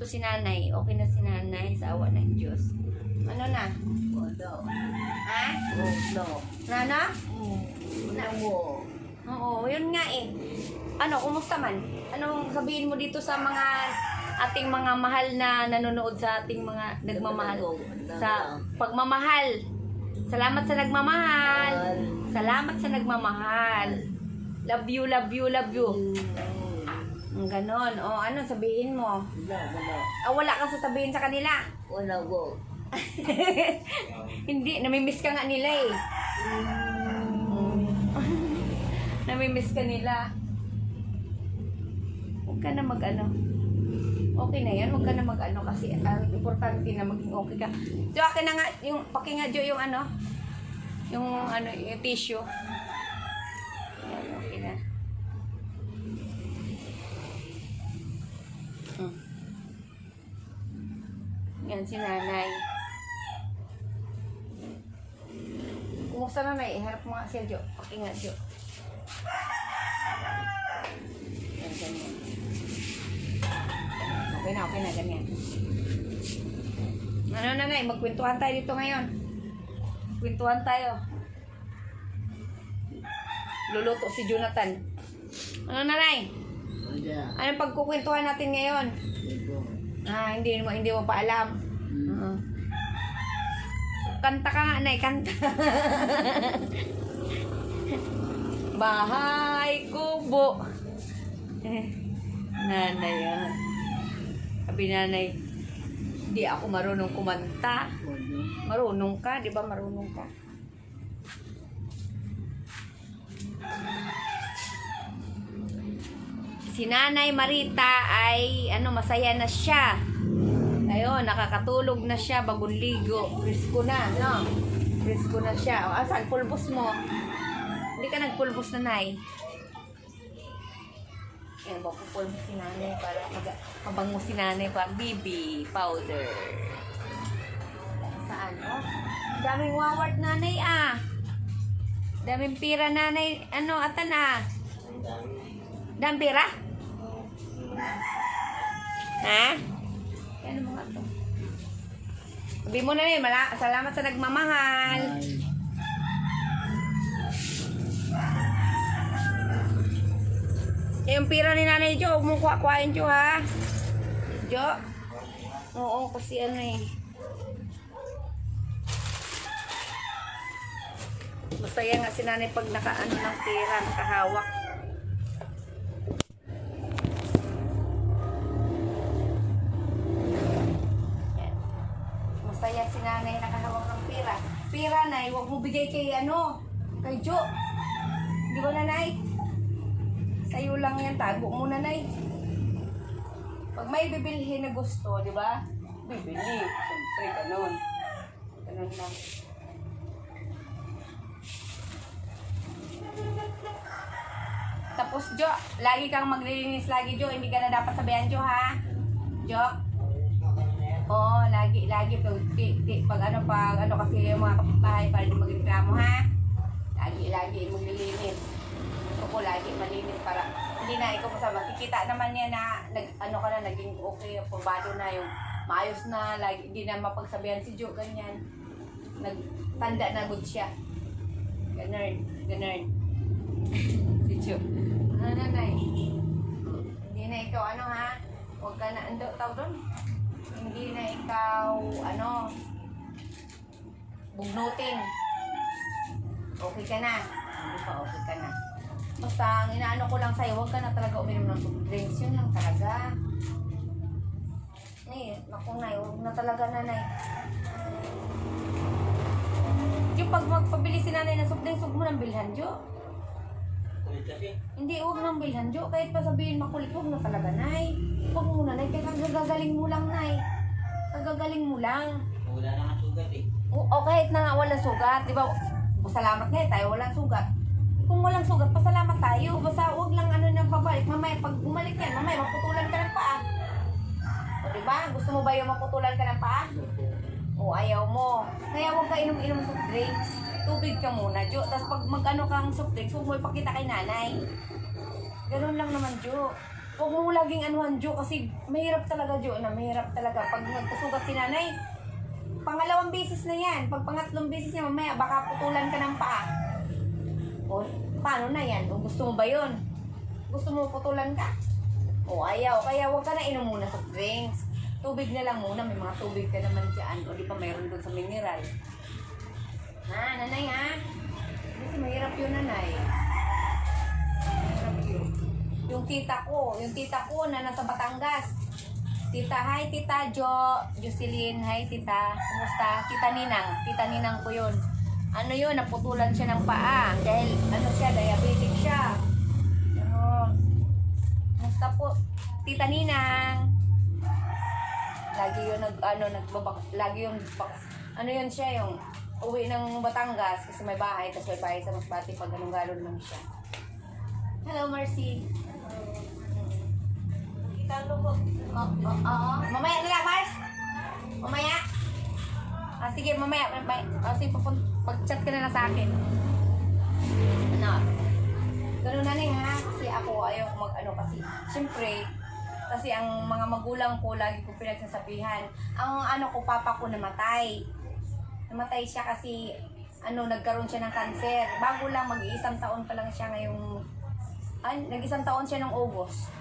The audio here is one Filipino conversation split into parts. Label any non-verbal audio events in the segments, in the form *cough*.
Dito si nanay. Okay na si nanay sa awa ng Diyos. Ano na? Wala. Ha? Wala. Nana? Wala mo. Oo, yun nga eh. Ano, kumusta man? Anong sabihin mo dito sa mga ating mga mahal na nanonood sa ating mga nagmamahal? Sa pagmamahal. Salamat sa nagmamahal. Salamat sa nagmamahal. Love you, love you, love you. Ang ganon. O, ano sabihin mo? Wala, wala. Ah, wala kang sasabihin sa kanila. Wala mo. *laughs* Hindi, namimiss ka nga nila eh. *laughs* namimiss ka nila. Huwag ka na mag-ano. Okay na yan, huwag ka na mag-ano kasi ang importante na maging okay ka. Jo, akin na nga, yung, paki nga Jo, yung ano, yung ano, yung tissue. Yan, okay na. Hmm. Yan, si nanay. Kumusta na nay? Harap mo nga siya, Jo. Paki nga, Jo. Yan, ganyan. Okay na, okay na, ganyan. Ano na nay? Magkwentuhan tayo dito ngayon. Kwentuhan tayo. Luluto si Jonathan. Ano na Wala. Anong pagkukwentuhan natin ngayon? Ah, hindi mo hindi mo pa alam. Oo. Kanta ka nga, Nay, kanta. *laughs* Bahay kubo. Eh, *laughs* nanay yan. Sabi nanay, di ako marunong kumanta. Marunong ka, di ba marunong ka? Si Nanay Marita ay ano masaya na siya. Ayun, nakakatulog na siya bagong ligo. Presko na, no? Presko na siya. O, asan pulbos mo? Hindi ka nagpulbos na, Nay. Yan, baka pulbos si Nanay para mabango si Nanay pa. BB powder. Saan, oh? Daming wawart nanay, ah. Daming pira nanay, ano, atan, ah. Daming pira? Ha? Ano mga to? Sabi mo na rin, mala, salamat sa nagmamahal. Ay. Eh, yung pira ni nanay Jo, huwag mong kuha-kuhain Jo, ha? Jo? Oo, kasi ano eh. Masaya nga si nanay pag nakaano ng pira, nakahawak. Yan. Masaya si nanay nakahawak ng Pira, nay, huwag mo bigay kay ano, kay Jo. Di ba, nanay? Sa'yo lang yan, tago mo na, nay. Pag may bibilhin na gusto, di ba? Bibili. Siyempre, ganun. Ganun lang. Tapos, Jo, lagi kang maglilinis lagi, Jo. Hindi ka na dapat sabihan, Jo, ha? Jo? Oo, lagi, lagi. Pag, ti- ti- pag ano, pag ano kasi yung mga kapitbahay, para di magreklamo, ha? Lagi, lagi maglilinis. Gusto ko lagi malinis para hindi na ikaw sa makikita naman niya na nag, ano ka na, naging okay, purbado na yung maayos na, lagi, hindi na mapagsabihan si Jo, ganyan. Nagtanda na good siya. Ganun, ganun. *laughs* si Jo. Ano nanay? Hindi na ikaw ano ha? Huwag ka na, ando, tawag doon? Hindi na ikaw, ano, bugnutin. Okay ka na. Hindi pa okay ka na. Basta, ang inaano ko lang sa'yo, huwag ka na talaga uminom ng soft drinks. Yun lang talaga. Eh, naku na, huwag na talaga nanay. Yung pag magpabili si nanay ng soft drinks, huwag mo nang bilhan, Jo. Hindi, huwag nang bilhan, Jo. Kahit pa sabihin makulit, huwag na talaga, nay. Huwag mo na, nay. Kaya kagagaling mo lang, nay. Kagagaling mo lang. Wala na nga sugat eh. O, o kahit na nga walang sugat, di ba? Pasalamat nga eh, tayo walang sugat. Kung walang sugat, pasalamat tayo. Basta huwag lang ano nang pabalik. Mamaya, pag bumalik yan, mamaya maputulan ka ng paa. O, di ba? Gusto mo ba yung maputulan ka ng paa? O, ayaw mo. Kaya huwag ka inom-inom soft drinks. Tubig ka muna, Jo. Tapos pag mag-ano kang soft drinks, huwag mo ipakita kay nanay. Ganun lang naman, Jo. Huwag mo laging anuhan, Jo, kasi mahirap talaga, Jo, na mahirap talaga. Pag nagkasugat si nanay, pangalawang beses na yan. Pag pangatlong beses niya, mamaya, baka putulan ka ng paa. O, paano na yan? O, gusto mo ba yun? Gusto mo putulan ka? O, ayaw. Kaya huwag ka na inom muna soft drinks. Tubig na lang muna. May mga tubig ka naman dyan. O, di pa mayroon doon sa mineral. Ha, nanay ha? Kasi mahirap yun, nanay. Yung tita ko, yung tita ko na nasa Batangas. Tita, hi tita Jo, Jocelyn, hi tita. Kumusta? Tita Ninang, tita Ninang ko yun. Ano yun, naputulan siya ng paa. Dahil, ano siya, diabetic siya. Ano, kumusta po? Tita Ninang. Lagi yun nag, ano, nagbabak, lagi yung, ano yun siya, yung uwi ng Batangas kasi may bahay, tapos may bahay sa Masbati pag anong galon lang siya. Hello, Marcy. Kita lubog. Oo, oo, oo. Mamaya na lang. Mamaya. Ah, sige, mamaya. mamaya. Ah, sige, pag-chat ka na lang sa akin. Ano? Ganun na rin ha. Kasi ako ayaw mag-ano kasi. Siyempre, kasi ang mga magulang ko, lagi ko pinagsasabihan. Ang ano ko, papa ko namatay. Namatay siya kasi ano, nagkaroon siya ng cancer. Bago lang, mag-iisang taon pa lang siya ngayong... Ay, nag-isang taon siya ng August.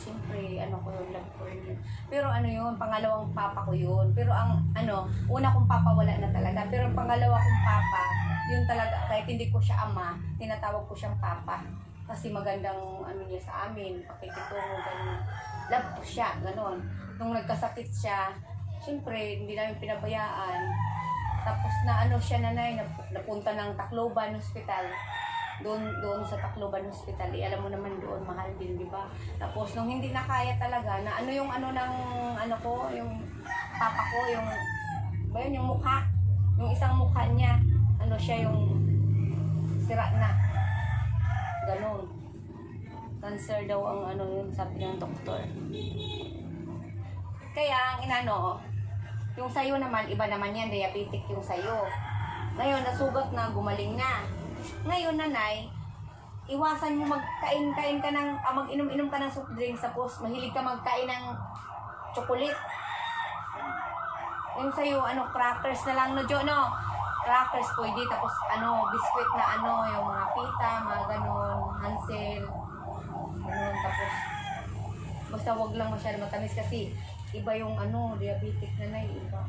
Siyempre, ano ko yun, love ko yun. Pero ano yun, pangalawang papa ko yun. Pero ang, ano, una kong papa wala na talaga. Pero ang pangalawa kong papa, yun talaga, kahit hindi ko siya ama, tinatawag ko siyang papa. Kasi magandang, ano niya sa amin, pakikitungo, ganun. Love ko siya, ganun. Nung nagkasakit siya, siyempre, hindi namin pinabayaan. Tapos na ano siya nanay, nap- napunta ng Tacloban Hospital doon doon sa Tacloban Hospital, eh, alam mo naman doon mahal din, di ba? Tapos nung hindi na kaya talaga, na ano yung ano ng ano ko, yung papa ko, yung ba yun, yung mukha, yung isang mukha niya, ano siya yung sira na. Ganon. Cancer daw ang ano yun, sabi ng doktor. Kaya ang inano, yung sayo naman, iba naman yan, diabetic yung sayo. Ngayon, nasugat na, gumaling na. Ngayon, nanay, iwasan mo magkain-kain ka ng, ah, mag-inom-inom ka ng soft drinks, tapos mahilig ka magkain ng chocolate. Yung sa'yo, ano, crackers na lang, no, Jo, no? Crackers pwede, tapos, ano, biscuit na, ano, yung mga pita, mga ganon, hansel, ganon, tapos, basta wag lang masyado matamis kasi, iba yung, ano, diabetic na na, iba.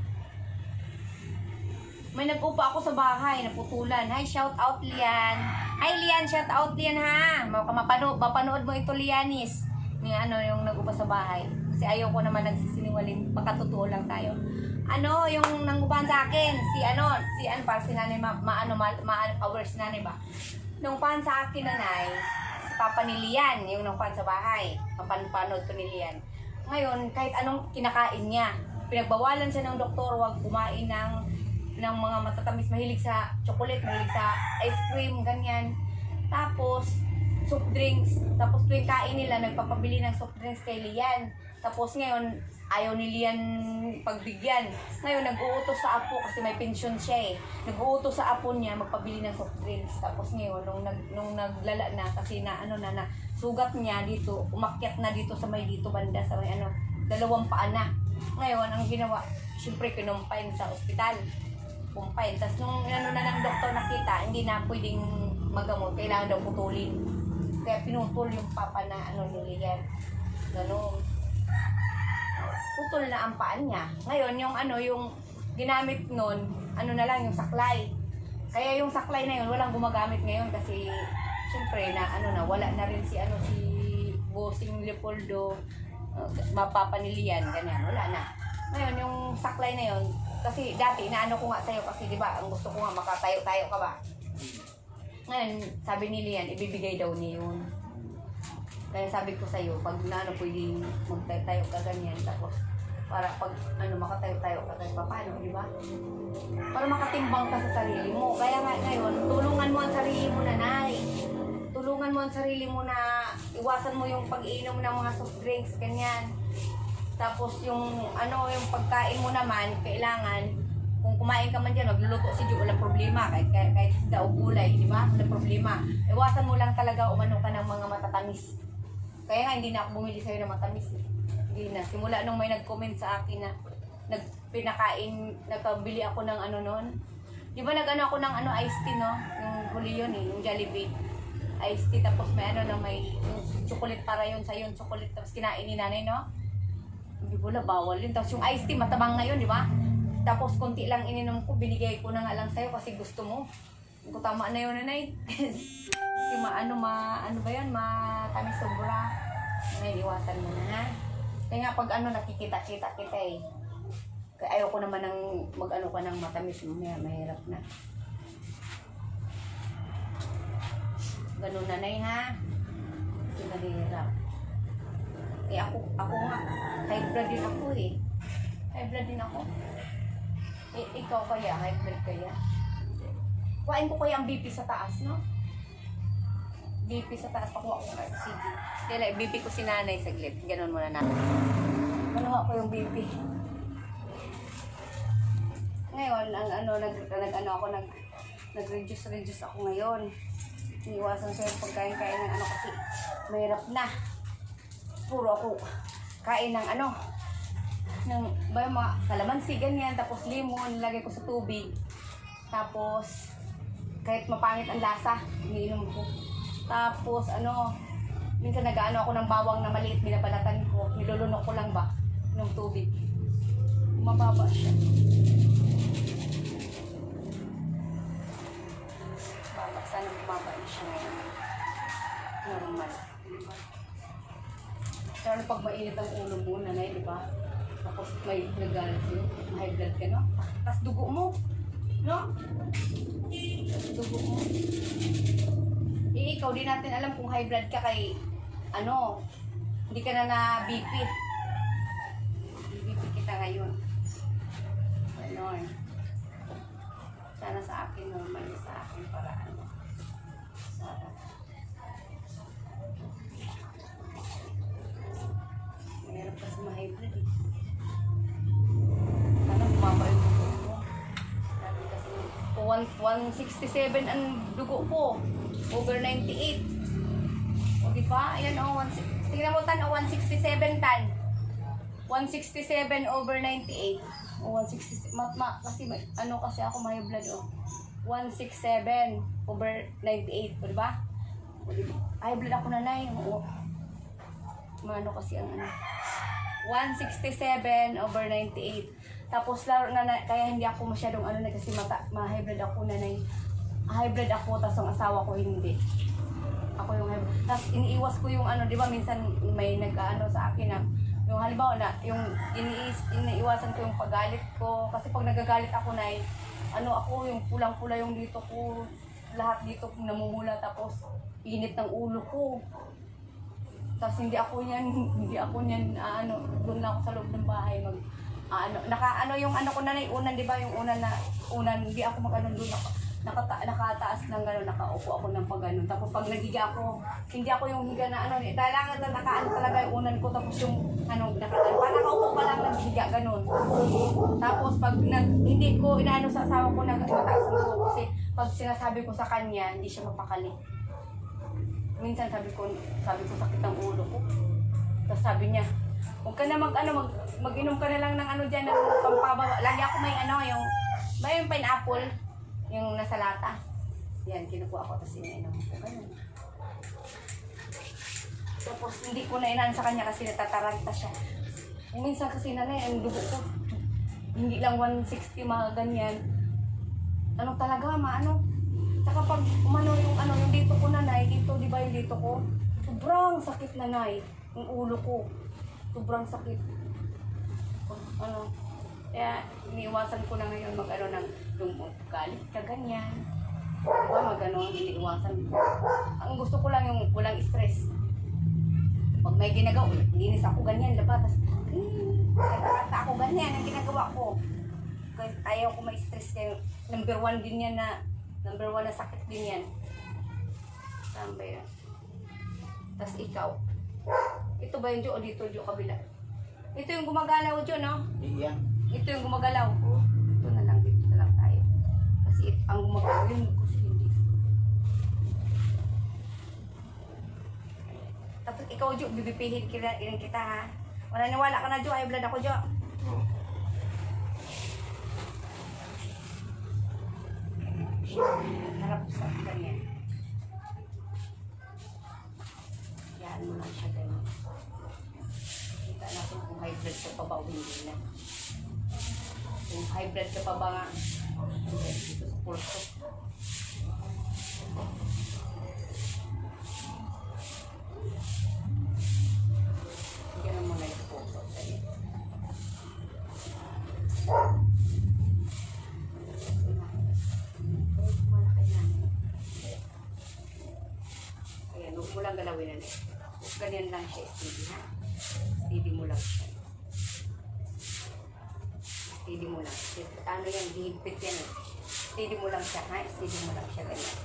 May nag-upa ako sa bahay, naputulan. Hi, shout out Lian. Hi Lian, shout out Lian ha. Mapano, mapanood mo ito Lianis. Ni ano yung nag-upa sa bahay. Kasi ayaw ko naman nagsisinungaling, baka totoo lang tayo. Ano, yung nangupahan sa akin, si ano, si ano para si nanay, ma, ma ano, ma, ma, aware si nanay ba? Nung pan sa akin nanay, si Papa ni Lian, yung nung pan sa bahay, papanpanood ko ni Lian. Ngayon, kahit anong kinakain niya, pinagbawalan siya ng doktor, wag kumain ng ng mga matatamis, mahilig sa chocolate, mahilig sa ice cream, ganyan. Tapos, soft drinks. Tapos tuwing kain nila, nagpapabili ng soft drinks kay Lian. Tapos ngayon, ayaw ni Lian pagbigyan. Ngayon, nag-uutos sa apo kasi may pension siya eh. Nag-uutos sa apo niya magpabili ng soft drinks. Tapos ngayon, nung, nag, nung naglala na, kasi na ano na, na sugat niya dito, umakyat na dito sa may dito banda, sa may ano, dalawang paa na. Ngayon, ang ginawa, siyempre kinumpain sa ospital. Kumpain. Tapos nung ano na ng doktor nakita, hindi na pwedeng magamot, kailangan daw putulin. Kaya pinutol yung papa na ano ni Lian. Ganun. Putol na ang paan niya. Ngayon, yung ano, yung ginamit nun, ano na lang, yung saklay. Kaya yung saklay na yun, walang gumagamit ngayon kasi syempre na ano na, wala na rin si ano si Bossing Leopoldo, uh, mapapanilian, ganyan, wala na. Ngayon, yung saklay na yun, kasi dati, inaano ko nga sa'yo kasi di ba, ang gusto ko nga makatayo-tayo ka ba? Ngayon, sabi ni Lian, ibibigay daw niya yun. Kaya sabi ko sa'yo, pag na ano, pwedeng magtayo-tayo ka ganyan, tapos para pag ano, makatayo-tayo ka kahit paano, di ba? Para makatimbang ka sa sarili mo. Kaya nga ngayon, tulungan mo ang sarili mo na, Nay. Tulungan mo ang sarili mo na iwasan mo yung pag-iinom ng mga soft drinks, ganyan. Tapos yung ano, yung pagkain mo naman, kailangan kung kumain ka man dyan, magluluto si Ju, walang problema. Kahit, kahit, kahit isda o di ba? Walang problema. Iwasan mo lang talaga umano ka ng mga matatamis. Kaya nga, hindi na ako bumili sa'yo ng matamis. eh. Hindi na. Simula nung may nag-comment sa akin na nagpinakain, nagpabili ako ng ano nun. Di ba nag-ano ako ng ano, iced tea, no? Yung huli yun eh, yung Jollibee. Iced tea, tapos may ano na may yung chocolate para yun sa yun, chocolate, tapos kinain ni nanay, no? Hindi na, bawal yun. Tapos yung iced tea, matabang ngayon, di ba? Tapos konti lang ininom ko, binigay ko na nga lang sa'yo kasi gusto mo. Kung tama na yun, nanay. *laughs* kasi maano, ma, ano ba yun, matamis sobra. May iwasan mo na, ha? Kaya nga pag ano, nakikita-kita kita eh. Kaya ayoko naman ng mag-ano ka ng matamis mo, may, mahirap na. Ganun nanay, ha? Kasi mahirap. Eh ako, ako nga, high blood din ako eh. High blood din ako. Eh, ikaw kaya, high blood kaya. Kuhain ko kaya ang BP sa taas, no? BP sa taas, pakuha ko kay sige. Kaya BP ko si nanay saglit. Ganun muna natin. Manuha ko yung BP. Ngayon, ang ano, nag, nag ano ako, nag, nag-reduce, reduce ako ngayon. Iniwasan ko yung pagkain-kain ng ano kasi mahirap na. Puro ako kain ng ano, ng ba yung mga kalamansi, ganyan, tapos limon, lagay ko sa tubig. Tapos, kahit mapangit ang lasa, iniinom ko. Tapos, ano, minsan nag-ano ako ng bawang na maliit, binabalatan ko, nilulunok ko lang ba, ng tubig. Mababa siya. Baba, sana bumaba na siya ngayon. Normal. Pero pag mainit ang ulo mo, nanay, di ba? Tapos may nagalit sa'yo, high blood ka, no? Tapos dugo mo, no? Dugo mo. Eh, ikaw, di natin alam kung high blood ka kay, ano, hindi ka na na BP. Kita ngayon. Ganon. Sana sa akin, normal sa akin para ano. Sana. Sana bumaba yung dugo ko. Sabi kasi, po, one- 167 ang dugo ko. Over 98. O di ba? Ayan o, oh, tingnan mo tan, o 167 tan. 167 over 98. O 167, ma, ma, kasi may, ano kasi ako may blood o. 167 over 98, o di ba? O? High blood ako nanay. O, Mano kasi ang ano. 167 over 98. Tapos laro na, na kaya hindi ako masyadong ano na kasi mata, ma-hybrid ako na hybrid ako tapos ang asawa ko hindi. Ako yung hybrid. Tapos iniiwas ko yung ano, di ba minsan may nag-ano sa akin na yung halimbawa na yung iniis, iniiwasan ko yung paggalit ko kasi pag nagagalit ako na ano ako yung pulang-pula yung dito ko lahat dito namumula tapos init ng ulo ko tapos hindi ako niyan, hindi ako niyan, ah, ano, doon lang ako sa loob ng bahay mag, ah, ano, naka, ano yung ano ko na na, unan, di ba, yung unan na, unan, hindi ako mag, ano, doon ako, nakata, nakataas ng gano'n, nakaupo ako ng pag gano'n. Tapos pag nagiga ako, hindi ako yung higa na ano, eh, kailangan na nakaano talaga yung unan ko, tapos yung, ano, nakaano, parang nakaupo pa lang naghiga, gano'n. Tapos pag nag, hindi ko inaano sa asawa ko na mataas ang dugo kasi pag sinasabi ko sa kanya, hindi siya mapakali minsan sabi ko, sabi ko sakit ang ulo ko. Tapos sabi niya, huwag ka na mag, ano, mag, mag-inom ka na lang ng ano dyan, ng pampababa. Lagi ako may ano, yung, ba yung pineapple, yung nasa lata. Yan, kinukuha ko, tapos inainom ko. Ganun. Tapos hindi ko na inaan sa kanya kasi natataranta siya. Yung minsan kasi nanay, ang dugo ko. Hindi lang 160 mga ganyan. Ano talaga, maano? Saka pag umano yung ano, yung dito ko nanay, dito, di ba yung dito ko? Sobrang sakit nanay, yung ulo ko. Sobrang sakit. Ano, kaya iniiwasan ko na ngayon mag ano ng yung galit ka ganyan. Diba mag ano, iniiwasan. Ang gusto ko lang yung walang stress. Pag may ginagawa, linis ako ganyan, diba? Tapos, hmm, ako ganyan, ang ginagawa ko. Kasi ayaw ko ma-stress kayo. Number one din yan na Number one na sakit din yan. Saan ba yan? Tapos ikaw. Ito ba yung Jo o dito Jo kabila? Ito yung gumagalaw Jo, no? Iyan. Ito yung gumagalaw. Ito na lang, dito na lang tayo. Kasi ang gumagalaw yun kasi hindi. Tapos ikaw, Jo, bibipihin kita, kita ha. Wala niwala ka na, Jo. High blood ako, Jo. Harap sa ganyan. Yan mo lang siya ganyan. Kita natin kung blood ka pa ba o hindi pa ba nga, dito sa pulso. Ganun mo na yung pulso. Ganyan. Malaki na. Ayan, huwag mo lang galawin na eh. Ganyan lang siya, steady ha. Steady mo lang siya. Steady mo lang. Ano yan, hihigpit yan eh. Steady mo lang siya ha. Steady mo lang siya ganyan.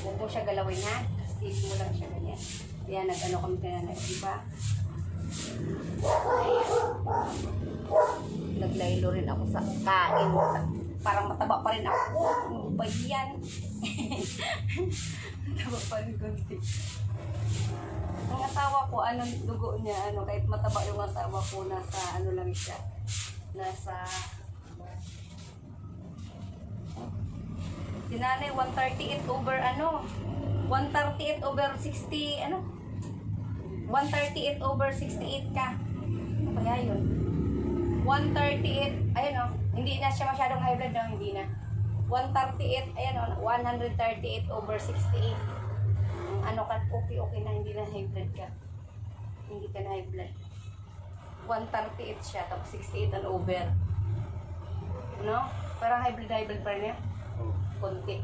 Huwag mo siya galawin ha. Steady mo lang siya ganyan. Yan, nag-ano kami kanina, di ba? Naglaylo rin ako sa kain. Parang mataba pa rin ako. Ano ba *laughs* mataba pa rin konti. Ang asawa ko, anong dugo niya, ano, kahit mataba yung asawa ko, nasa ano lang siya. Nasa... Si nanay, 138 over ano? 138 over 60, ano? 138 over 68 ka. Ano kaya yun? 138, ayun o, hindi na siya masyadong high blood, no? hindi na. 138, ayun o, 138 over 68. Ang ano ka, okay, okay na, hindi na high blood ka. Hindi ka na high blood. 138 siya, tapos 68 ang over. No? Parang high blood, high blood pa rin yan. Konti.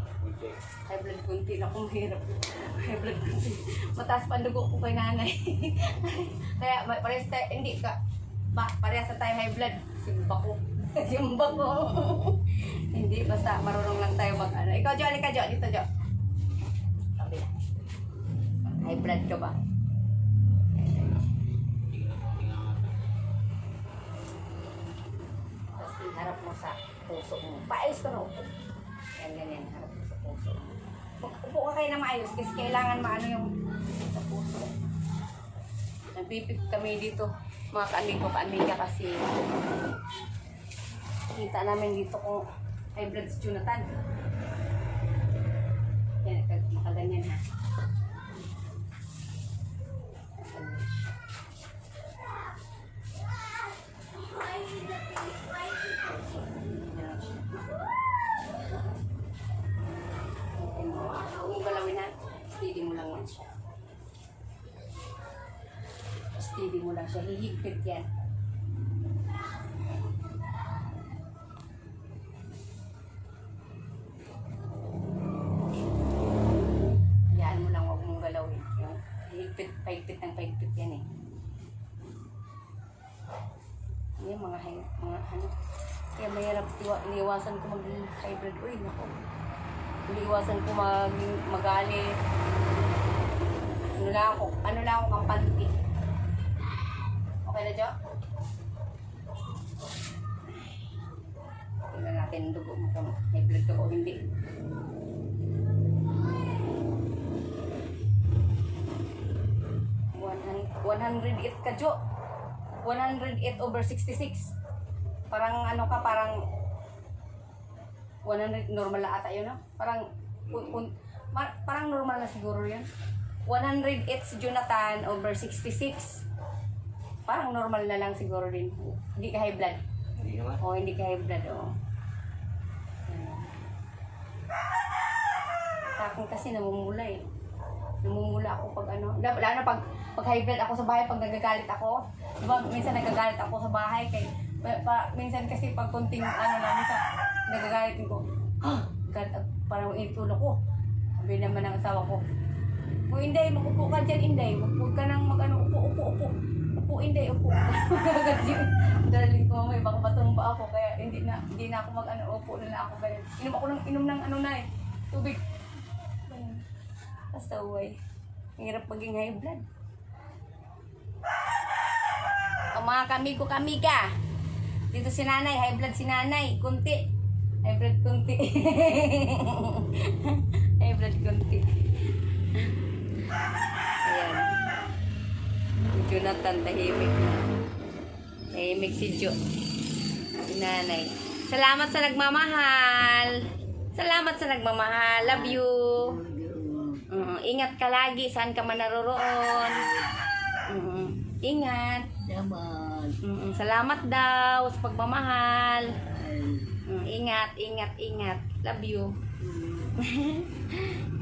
High blood kunti na kung. *laughs* High blood kunti. Mataas pa dugo ko kay nanay. *laughs* Kaya parehas tayo, hindi ka, ba, parehas na tayo high blood. Simba ko. *laughs* Simba ko. *laughs* hindi, basta marunong lang tayo mag ano. Ikaw, Jo, halika, Jo. Dito, Jo. Sabi na. High blood ka ba? Tapos iharap mo sa puso mo. Paayos ka na upo. Yan, ganyan. Harap mo sa puso mo. Upo- ka kayo na maayos kasi kailangan maano yung sa puso. Nagpipip kami dito. Mga kaaming ko, kaaming ka kasi kita namin dito kung high blood si Jonathan. Yan, nakaganyan ha. Steady mo lang yan siya. Steady mo lang siya. Hihigpit yan. Iwa- iniwasan ko mag-hybrid. Uy, nako. Iniwasan ko mag magalit. Ano lang ako, ano lang ako kampante. Okay na, Jo? Tingnan natin ang dugo mo kung may blood ka o hindi. One hun- 108 ka, Jo. 108 over 66. Parang ano ka, parang 100 normal na ata yun, no? Parang, un, un- ma- parang normal na siguro yun. 108 si Jonathan over 66. Parang normal na lang siguro din. Hindi ka high blood. Hindi naman. O, hindi ka high blood, o. Takong kasi namumula eh. Namumula ako pag ano. Lalo na pag, pag high blood ako sa bahay, pag nagagalit ako. Di ba, minsan nagagalit ako sa bahay. Kay, pa, pa- minsan kasi pag kunting ano na, minsan nagagalit ko. Ha! God, parang itulo ko. Sabi naman ng asawa ko, Upo, Inday, magupo ka dyan, Inday. Huwag ka nang mag-ano, upo, upo, upo. Upo, Inday, upo. Agad *laughs* yun. Daraling ko mamaya, baka matumba ako. Kaya hindi na, hindi na ako mag-ano, upo na lang ako. Ganyan. Inom ako ng, inom ng ano na eh. Tubig. Basta uway. Ang hirap maging high blood. O mga kamigo kamiga. Dito si nanay, high blood si nanay. Kunti. High blood kunti. *laughs* high blood kunti. Ayan. Si Jonathan, tahimik na. Tahimik si Jo. Si nanay. Salamat sa nagmamahal. Salamat sa nagmamahal. Love you. Mm, ingat ka lagi. Saan ka man naroroon. Mm, ingat. Naman. Mm, salamat daw sa pagmamahal. Ingat, ingat, ingat. Love you. *laughs*